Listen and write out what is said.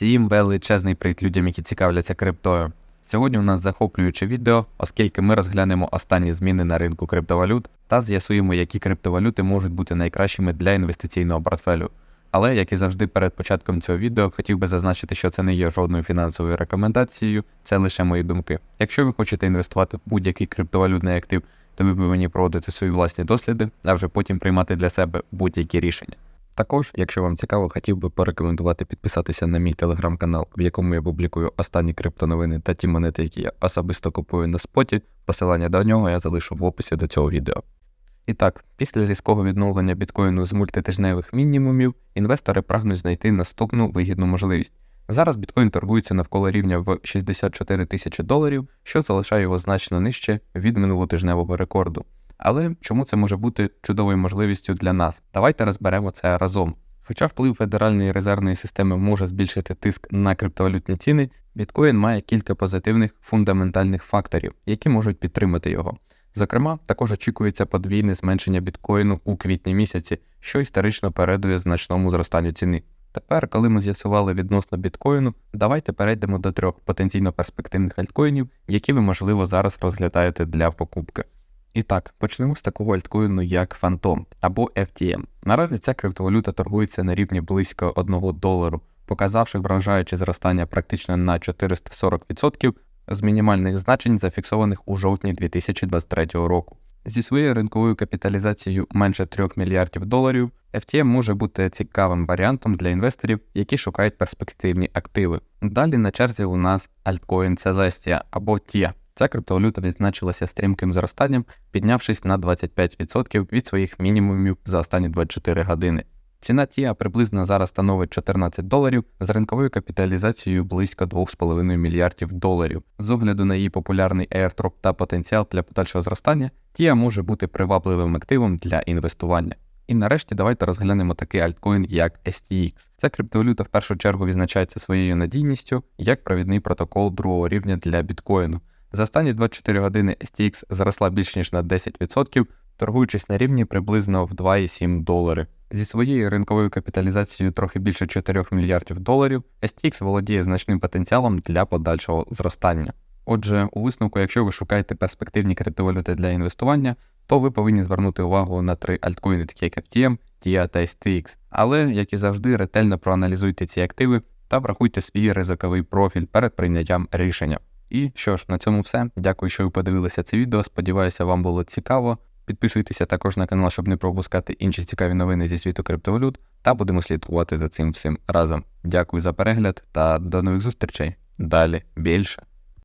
Всім величезний привіт людям, які цікавляться криптою. Сьогодні у нас захоплююче відео, оскільки ми розглянемо останні зміни на ринку криптовалют та з'ясуємо, які криптовалюти можуть бути найкращими для інвестиційного портфелю. Але, як і завжди, перед початком цього відео хотів би зазначити, що це не є жодною фінансовою рекомендацією, це лише мої думки. Якщо ви хочете інвестувати в будь-який криптовалютний актив, то ви повинні проводити свої власні досліди, а вже потім приймати для себе будь-які рішення. Також, якщо вам цікаво, хотів би порекомендувати підписатися на мій телеграм-канал, в якому я публікую останні криптоновини та ті монети, які я особисто купую на споті. Посилання до нього я залишу в описі до цього відео. І так, після різкого відновлення біткоїну з мультитижневих мінімумів, інвестори прагнуть знайти наступну вигідну можливість. Зараз біткоін торгується навколо рівня в 64 тисячі доларів, що залишає його значно нижче від минулотижневого рекорду. Але чому це може бути чудовою можливістю для нас? Давайте розберемо це разом. Хоча вплив Федеральної резервної системи може збільшити тиск на криптовалютні ціни, біткоін має кілька позитивних фундаментальних факторів, які можуть підтримати його. Зокрема, також очікується подвійне зменшення біткоїну у квітні місяці, що історично передує значному зростанню ціни. Тепер, коли ми з'ясували відносно біткоїну, давайте перейдемо до трьох потенційно перспективних альткоїнів, які ви, можливо, зараз розглядаєте для покупки. І так, почнемо з такого альткоїну, як Phantom або FTM. Наразі ця криптовалюта торгується на рівні близько 1 долару, показавши вражаюче зростання практично на 440% з мінімальних значень, зафіксованих у жовтні 2023 року. Зі своєю ринковою капіталізацією менше 3 мільярдів доларів, FTM може бути цікавим варіантом для інвесторів, які шукають перспективні активи. Далі на черзі у нас альткоін Celestia або TIA. Ця криптовалюта відзначилася стрімким зростанням, піднявшись на 25% від своїх мінімумів за останні 24 години. Ціна TIA приблизно зараз становить 14 доларів з ринковою капіталізацією близько 2,5 мільярдів доларів. З огляду на її популярний airdrop та потенціал для подальшого зростання, TIA може бути привабливим активом для інвестування. І нарешті давайте розглянемо такий альткоін, як STX. Ця криптовалюта в першу чергу відзначається своєю надійністю як провідний протокол другого рівня для біткоїну. За останні 24 години STX зросла більш ніж на 10%, торгуючись на рівні приблизно в 2,7 долари. Зі своєю ринковою капіталізацією трохи більше 4 мільярдів доларів, STX володіє значним потенціалом для подальшого зростання. Отже, у висновку, якщо ви шукаєте перспективні криптовалюти для інвестування, то ви повинні звернути увагу на три альткоїни, такі як FTM, TIA та STX. Але, як і завжди, ретельно проаналізуйте ці активи та врахуйте свій ризиковий профіль перед прийняттям рішення. І що ж, на цьому все. Дякую, що ви подивилися це відео. Сподіваюся, вам було цікаво. Підписуйтеся також на канал, щоб не пропускати інші цікаві новини зі світу криптовалют, та будемо слідкувати за цим всім разом. Дякую за перегляд та до нових зустрічей. Далі більше.